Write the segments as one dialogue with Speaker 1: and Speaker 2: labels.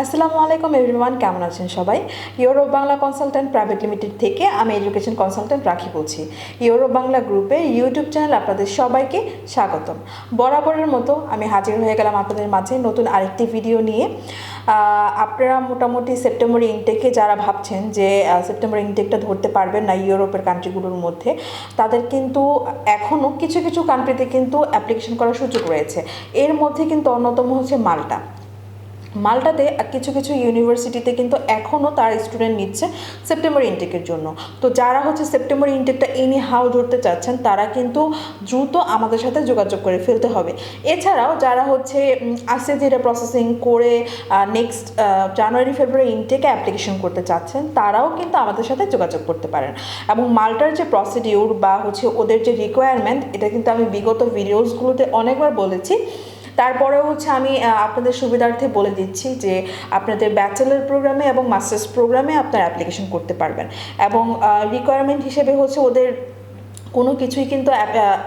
Speaker 1: আসসালামু আলাইকুম এভরিওয়ান, কেমন আছেন সবাই? Europe Bangla consultant private limited থেকে আমি এডুকেশন কনসালট্যান্ট রাখি বলছি। ইউরোপ বাংলা গ্রুপে ইউটিউব চ্যানেল আপনাদের সবাইকে স্বাগতম। বরাবরের মতো আমি হাজির হয়ে গেলাম আপনাদের মাঝে নতুন আরেকটি ভিডিও নিয়ে। আপনারা মোটামুটি সেপ্টেম্বর ইনটেকে যারা ভাবছেন যে সেপ্টেম্বর ইনটেকটা ধরতে পারবেন না ইউরোপের কান্ট্রিগুলোর মধ্যে, তাদের কিন্তু এখনও কিছু কিছু কান্ট্রিতে কিন্তু অ্যাপ্লিকেশন করার সুযোগ রয়েছে। এর মধ্যে কিন্তু অন্যতম হচ্ছে মাল্টা। মাল্টাতে কিছু কিছু ইউনিভার্সিটিতে কিন্তু এখনও তার স্টুডেন্ট নিচ্ছে সেপ্টেম্বর ইনটেকের জন্য। তো যারা হচ্ছে সেপ্টেম্বর ইনটেকটা এনি হাউ ধরতে চাচ্ছেন, তারা কিন্তু দ্রুত আমাদের সাথে যোগাযোগ করে ফেলতে হবে। এছাড়াও যারা হচ্ছে আসে ধীরে প্রসেসিং করে নেক্সট জানুয়ারি ফেব্রুয়ারি ইনটেকে অ্যাপ্লিকেশন করতে চাচ্ছেন, তারাও কিন্তু আমাদের সাথে যোগাযোগ করতে পারেন। এবং মাল্টার যে প্রসিডিউর বা হচ্ছে ওদের যে রিকোয়ারমেন্ট এটা কিন্তু আমি বিগত ভিডিওসগুলোতে অনেকবার বলেছি। তারপরেও হচ্ছে আমি আপনাদের সুবিধার্থে বলে দিচ্ছি যে আপনাদের ব্যাচেলার প্রোগ্রামে এবং মাস্টার্স প্রোগ্রামে আপনারা অ্যাপ্লিকেশন করতে পারবেন। এবং রিকোয়ারমেন্ট হিসেবে হচ্ছে ওদের কোনো কিছুই কিন্তু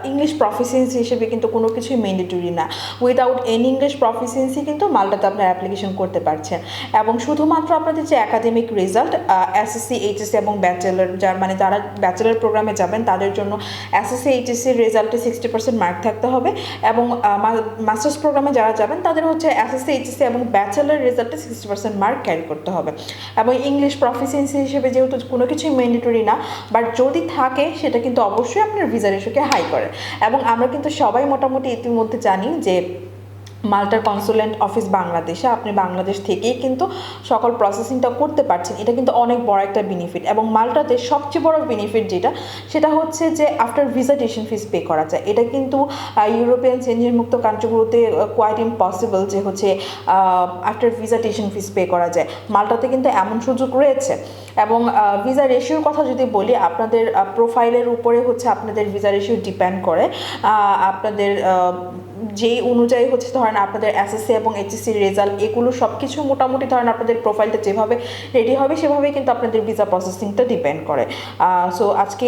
Speaker 1: ইংলিশ প্রফিসিয়েন্সি হিসেবে কিন্তু কোনো কিছুই ম্যান্ডেটরি না। উইদাউট এনি ইংলিশ প্রফিসিয়েন্সি কিন্তু মালটাতে আপনারা অ্যাপ্লিকেশন করতে পারছেন। এবং শুধুমাত্র আপনাদের যে একাডেমিক রেজাল্ট এসএসসি এইচএসসি এবং ব্যাচেলার যার মানে যারা ব্যাচেলার প্রোগ্রামে যাবেন, তাদের জন্য এসএসসি এইচএসসির রেজাল্টে সিক্সটি পার্সেন্ট মার্ক থাকতে হবে। এবং মাস্টার্স প্রোগ্রামে যারা যাবেন, তাদের হচ্ছে এসএসসি এইচএসসি এবং ব্যাচেলার রেজাল্টে সিক্সটি পার্সেন্ট মার্ক ক্যারি করতে হবে। এবং ইংলিশ প্রফিসিয়েন্সি হিসেবে যেহেতু কোনো কিছুই ম্যান্ডেটরি না বাট যদি থাকে, সেটা কিন্তু অবশ্যই আপনার ভিসা রেশোকে হাই করে। এবং আমরা কিন্তু সবাই মোটামুটি ইতিমধ্যে জানি যে মাল্টার কনসুলেন্ট অফিস বাংলাদেশে। আপনি বাংলাদেশ থেকেই কিন্তু সকল প্রসেসিংটা করতে পারছেন। এটা কিন্তু অনেক বড় একটা বেনিফিট এবং মাল্টাতে সবচেয়ে বড় বেনিফিট যেটা, সেটা হচ্ছে যে after visa tuition fees pay করা যায়। এটা কিন্তু ইউরোপিয়ান চেঞ্জের মুক্ত কান্ট্রিগুলোতে কোয়াইট ইম্পসিবল যে হচ্ছে after visa tuition fees pay করা যায়। মাল্টাতে কিন্তু এমন সুযোগ রয়েছে। এবং ভিসা রেশিওর কথা যদি বলি, আপনাদের প্রোফাইলের উপরে হচ্ছে আপনাদের ভিসা রেশিও ডিপেন্ড করে। আপনাদের যেই অনুযায়ী হচ্ছে ধরেন আপনাদের এসএসসি এবং এইচএসসির রেজাল্ট এগুলো সব কিছু মোটামুটি ধরেন আপনাদের প্রোফাইলটা যেভাবে রেডি হবে, সেভাবেই কিন্তু আপনাদের ভিসা প্রসেসিংটা ডিপেন্ড করে। সো আজকে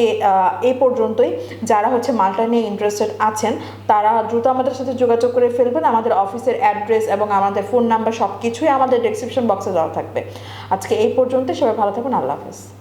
Speaker 1: এই পর্যন্তই। যারা হচ্ছে মাল্টা নিয়ে ইন্টারেস্টেড আছেন, তারা দ্রুত আমাদের সাথে যোগাযোগ করে ফেলবেন। আমাদের অফিসের অ্যাড্রেস এবং আমাদের ফোন নাম্বার সব কিছুই আমাদের ডেসক্রিপশন বক্সে দেওয়া থাকবে। আজকে এই পর্যন্তই। সবাই ভালো থাকুন। আল্লাহ হাফেজ।